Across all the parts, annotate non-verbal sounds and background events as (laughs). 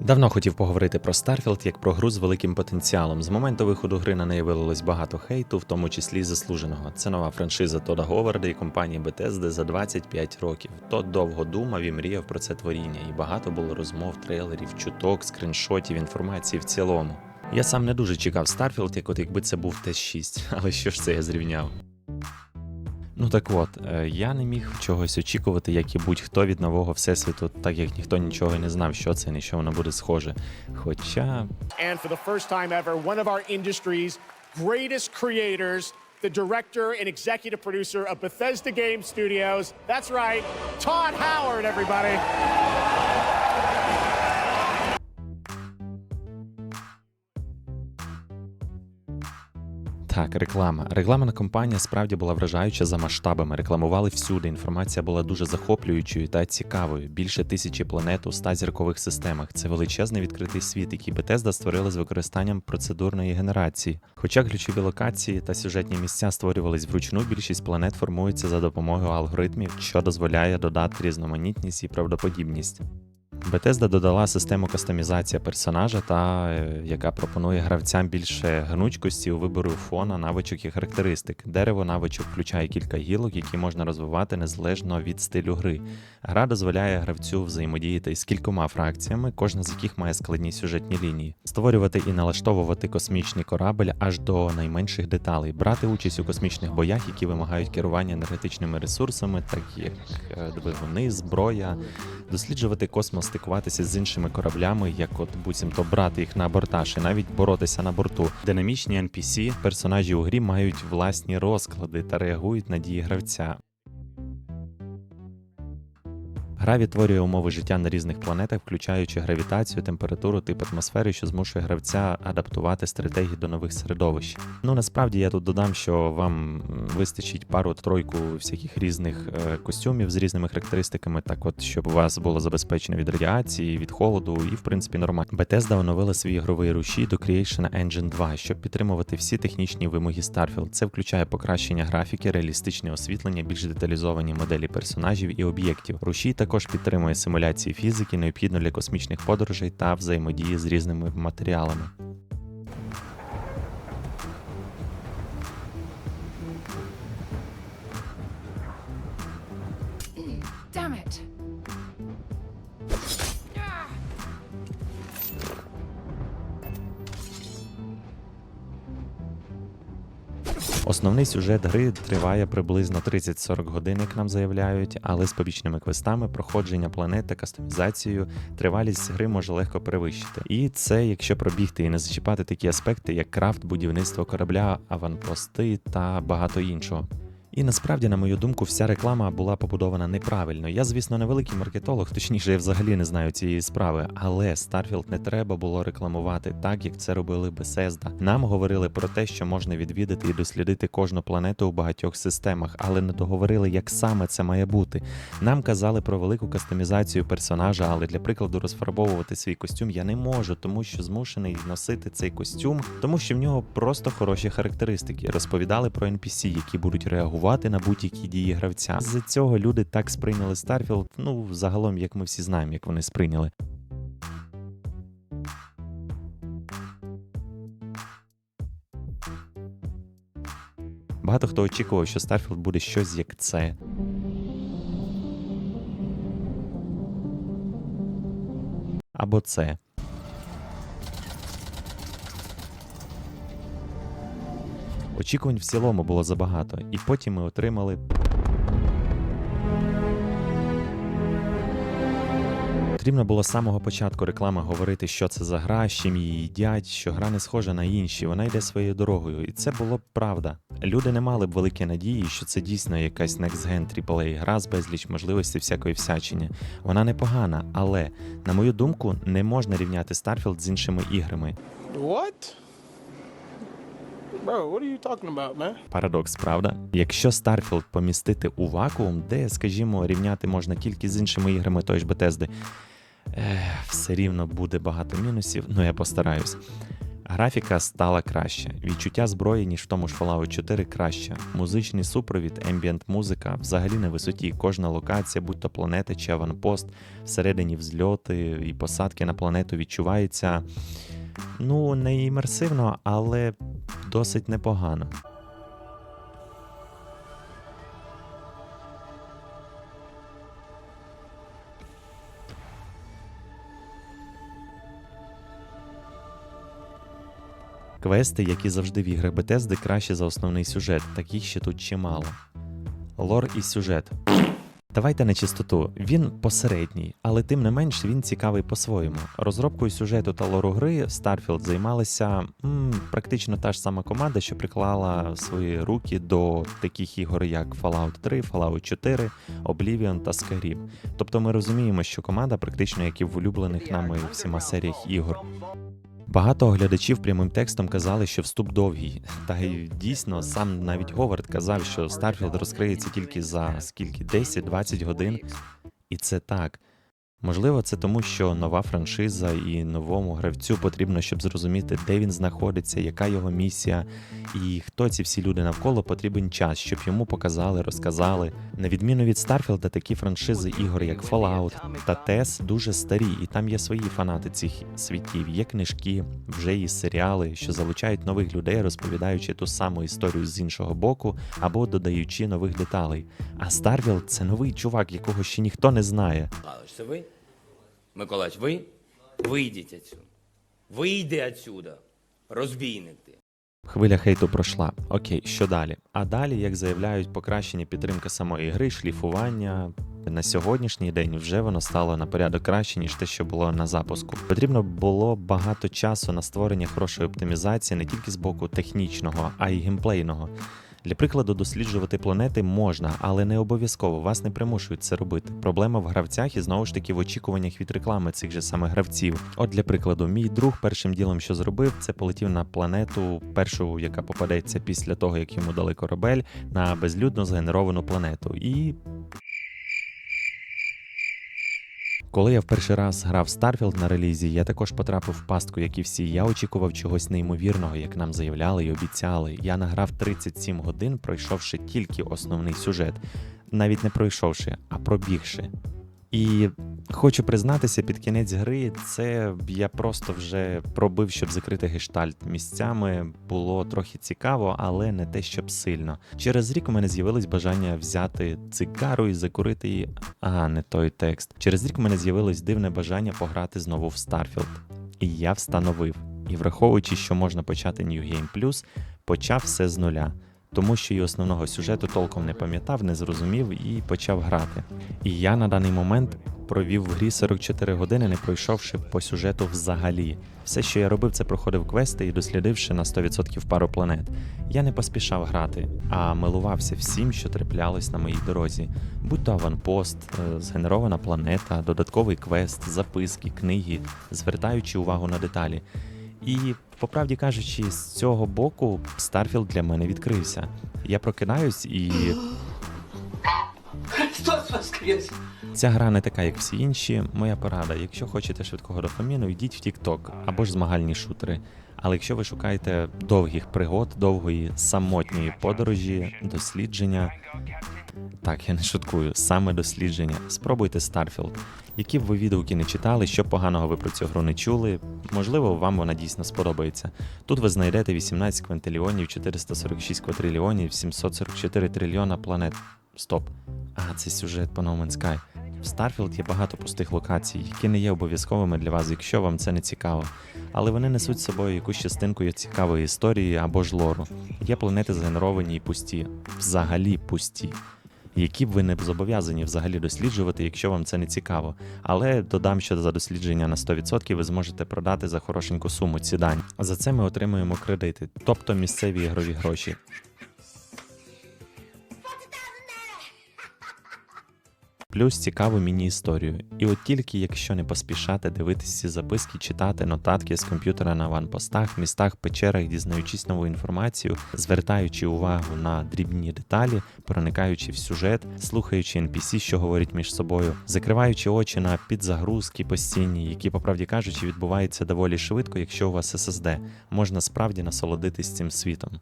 Давно хотів поговорити про Starfield як про гру з великим потенціалом. З моменту виходу гри на неї вилилось багато хейту, в тому числі заслуженого. Це нова франшиза Тода Говарда і компанії Bethesda за 25 років. Тод довго думав і мріяв про це творіння, і багато було розмов, трейлерів, чуток, скріншотів, інформації в цілому. Я сам не дуже чекав Starfield, як от якби це був ТЕС-6, (laughs) але що ж це я зрівняв? Ну так от, е, я не міг чогось очікувати, як і будь-хто від нового всесвіту, так як ніхто нічого не знав, що це, на що воно буде схоже. Хоча And for the first time ever, one of our industry's greatest creators, the director and executive producer of Bethesda Game Studios. That's right, Todd Howard, everybody. Так, реклама. Рекламна кампанія справді була вражаюча за масштабами. Рекламували всюди. Інформація була дуже захоплюючою та цікавою. Більше тисячі планет у ста зіркових системах. Це величезний відкритий світ, який Bethesda створили з використанням процедурної генерації. Хоча ключові локації та сюжетні місця створювались вручну, більшість планет формується за допомогою алгоритмів, що дозволяє додати різноманітність і правдоподібність. Bethesda додала систему кастомізації персонажа, та е, яка пропонує гравцям більше гнучкості у вибору фона, навичок і характеристик. Дерево навичок включає кілька гілок, які можна розвивати незалежно від стилю гри. Гра дозволяє гравцю взаємодіяти з кількома фракціями, кожна з яких має складні сюжетні лінії, створювати і налаштовувати космічний корабель аж до найменших деталей, брати участь у космічних боях, які вимагають керування енергетичними ресурсами, так як е, двигуни, зброя, досліджувати космос, стикуватися з іншими кораблями, як от буцімто брати їх на абортаж і навіть боротися на борту. Динамічні NPC, персонажі у грі мають власні розклади та реагують на дії гравця. Гра відтворює умови життя на різних планетах, включаючи гравітацію, температуру, тип атмосфери, що змушує гравця адаптувати стратегії до нових середовищ. Ну насправді я тут додам, що вам вистачить пару-тройку всяких різних е, костюмів з різними характеристиками, так от щоб у вас було забезпечено від радіації, від холоду, і в принципі нормально. Bethesda оновила свій ігровий рушій до Creation Engine 2, щоб підтримувати всі технічні вимоги Starfield. Це включає покращення графіки, реалістичне освітлення, більш деталізовані моделі персонажів і об'єктів. Рушій також підтримує симуляції фізики, необхідно для космічних подорожей та взаємодії з різними матеріалами. Damn it. Основний сюжет гри триває приблизно 30-40 годин, як нам заявляють, але з побічними квестами, проходження планет та кастомізацією тривалість гри може легко перевищити. І це якщо пробігти і не зачіпати такі аспекти, як крафт, будівництво корабля, аванпости та багато іншого. І насправді, на мою думку, вся реклама була побудована неправильно. Я, звісно, не великий маркетолог, точніше, я взагалі не знаю цієї справи, але Starfield не треба було рекламувати так, як це робили Bethesda. Нам говорили про те, що можна відвідати і дослідити кожну планету у багатьох системах, але не договорили, як саме це має бути. Нам казали про велику кастомізацію персонажа, але для прикладу розфарбовувати свій костюм я не можу, тому що змушений носити цей костюм, тому що в нього просто хороші характеристики. Розповідали про NPC, які будуть реагувати на будь-які дії гравця. З цього люди так сприйняли Starfield, ну загалом, як ми всі знаємо, як вони сприйняли. Багато хто очікував, що Starfield буде щось як це. Або це. Очікувань в цілому було забагато, і потім ми отримали. Потрібно було з самого початку реклами говорити, що це за гра, з чим її їдять, що гра не схожа на інші, вона йде своєю дорогою. І це було б правда. Люди не мали б великі надії, що це дійсно якась next-gen AAA гра з безліч можливостей всякої всячини. Вона непогана, але, на мою думку, не можна рівняти Starfield з іншими іграми. What? Bro, what are you talking about, man? Парадокс, правда? Якщо Starfield помістити у вакуум, де, скажімо, рівняти можна тільки з іншими іграми тої ж Bethesda, ех, все рівно буде багато мінусів, ну я постараюсь. Графіка стала краще, відчуття зброї, ніж в тому ж Fallout 4 краще. Музичний супровід, ембієнт музика взагалі на висоті. Кожна локація, будь то планета чи аванпост, всередині взльоти і посадки на планету відчувається ну, не імерсивно, але досить непогано. Квести, які завжди в іграх Bethesda, краще за основний сюжет, таких ще тут чимало. Лор і сюжет. Давайте на чистоту. Він посередній, але тим не менш він цікавий по-своєму. Розробкою сюжету та лору гри Starfield займалася м, практично та ж сама команда, що приклала свої руки до таких ігор, як Fallout 3, Fallout 4, Oblivion та Skyrim. Тобто ми розуміємо, що команда практично як і в улюблених нами всіма серіях ігор. Багато глядачів прямим текстом казали, що вступ довгий. Та й дійсно сам навіть Говард казав, що Старфілд розкриється тільки за скільки 10-20 годин. І це так. Можливо, це тому, що нова франшиза і новому гравцю потрібно, щоб зрозуміти, де він знаходиться, яка його місія, і хто ці всі люди навколо потрібен час, щоб йому показали, розказали. На відміну від Старфілда, такі франшизи ігор, як Fallout та TES, дуже старі, і там є свої фанати цих світів. Є книжки, вже є серіали, що залучають нових людей, розповідаючи ту саму історію з іншого боку або додаючи нових деталей. А Starfield — це новий чувак, якого ще ніхто не знає. Михайлович, це ви? Миколаївич, ви? Вийдіть отсюда. Вийди отсюда. Розбійник ти. Хвиля хейту пройшла. Окей, що далі? А далі, як заявляють, покращення підтримки самої гри, шліфування. На сьогоднішній день вже воно стало на порядок краще, ніж те, що було на запуску. Потрібно було багато часу на створення хорошої оптимізації не тільки з боку технічного, а й геймплейного. Для прикладу, досліджувати планети можна, але не обов'язково вас не примушують це робити. Проблема в гравцях і знову ж таки в очікуваннях від реклами цих же самих гравців. От для прикладу, мій друг першим ділом, що зробив, це полетів на планету, першу, яка попадеться після того, як йому дали корабель, на безлюдно згенеровану планету. І Коли я в перший раз грав Starfield на релізі, я також потрапив в пастку, як і всі. Я очікував чогось неймовірного, як нам заявляли і обіцяли. Я награв 37 годин, пройшовши тільки основний сюжет, навіть не пройшовши, а пробігши. І хочу признатися, під кінець гри це я просто вже пробив, щоб закрити гештальт. Місцями було трохи цікаво, але не те, щоб сильно. Через рік у мене з'явилось бажання взяти цигару і закурити її. А, не той текст. Через рік у мене з'явилось дивне бажання пограти знову в Starfield. І я встановив. І враховуючи, що можна почати New Game Plus, почав все з нуля. Тому що і основного сюжету толком не пам'ятав, не зрозумів і почав грати. І я на даний момент провів в грі 44 години, не пройшовши по сюжету взагалі. Все, що я робив, це проходив квести і дослідивши на 100% пару планет. Я не поспішав грати, а милувався всім, що траплялось на моїй дорозі. Будь то аванпост, е, згенерована планета, додатковий квест, записки, книги, звертаючи увагу на деталі. І, по правді кажучи, з цього боку Старфілд для мене відкрився. Я прокидаюсь і. Христос воскрес! Ця гра не така, як всі інші. Моя порада. Якщо хочете швидкого дофаміну, йдіть в TikTok або ж змагальні шутери. Але якщо ви шукаєте довгих пригод, довгої самотньої подорожі, дослідження. Так, я не шуткую, саме дослідження. Спробуйте Starfield. Які б ви відгуки не читали, що поганого ви про цю гру не чули, можливо, вам вона дійсно сподобається. Тут ви знайдете 18 квинтиліонів, 446 квадрильйонів, 744 трильйона планет. Стоп. А, це сюжет по No Man's Sky. В Starfield є багато пустих локацій, які не є обов'язковими для вас, якщо вам це не цікаво. Але вони несуть з собою якусь частинку цікавої історії або ж лору. Є планети згенеровані і пусті, взагалі пусті. Які б ви не зобов'язані взагалі досліджувати, якщо вам це не цікаво. Але додам, що за дослідження на 100% ви зможете продати за хорошеньку суму ці дані. За це ми отримуємо кредити, тобто місцеві ігрові гроші. Плюс цікаву міні-історію. І от тільки якщо не поспішати дивитися ці записки, читати нотатки з комп'ютера на ванпостах, містах, печерах, дізнаючись нову інформацію, звертаючи увагу на дрібні деталі, проникаючи в сюжет, слухаючи NPC, що говорять між собою, закриваючи очі на підзагрузки постійні, які, по правді кажучи, відбуваються доволі швидко, якщо у вас SSD, можна справді насолодитись цим світом.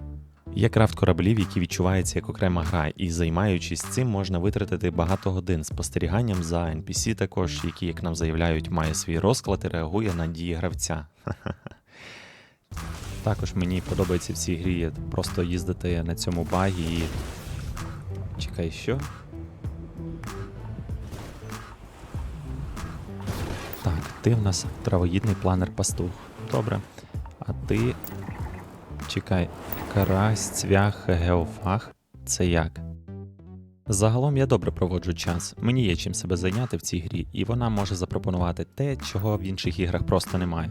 Є крафт кораблів, які відчуваються як окрема гра, і займаючись цим, можна витратити багато годин спостеріганням за NPC також, який, як нам заявляють, має свій розклад і реагує на дії гравця. (laughs) Також мені подобається в цій грі просто їздити на цьому багі і. Чекай, що? Так, ти в нас травоїдний планер пастух. Добре. А ти. Чекай, карась, цвях, геофаг. Це як? Загалом я добре проводжу час. Мені є чим себе зайняти в цій грі, і вона може запропонувати те, чого в інших іграх просто немає.